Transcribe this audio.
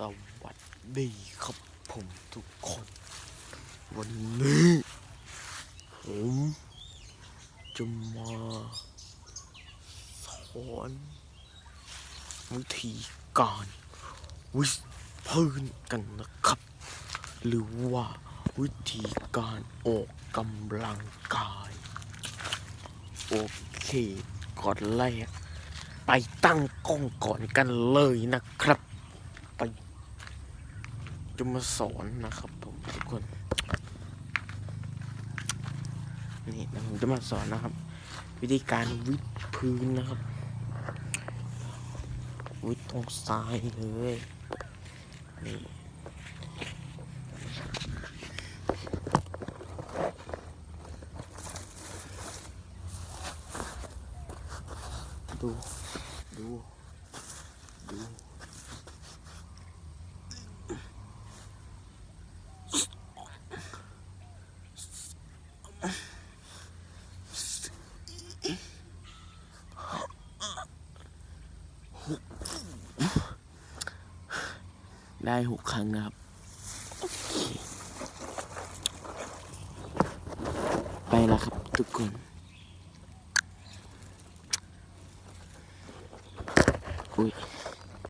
สวัสดีครับผมทุกคน วันนี้ผมจะมาสอนวิธีการวิสพื้นกันนะครับ หรือว่าวิธีการออกกำลังกาย โอเคก่อนแรกไปตั้งกล้องก่อนกันเลยนะครับ ไปจะมาสอนนะครับผมทุกคน นี่นะผมจะมาสอนนะครับ วิธีการวิดพื้นนะครับ วิดตรงซ้ายเลยนี่ดู ดู ดู ได้หกครั้งนะครับ ไปแล้วครับทุกคนอุ้ย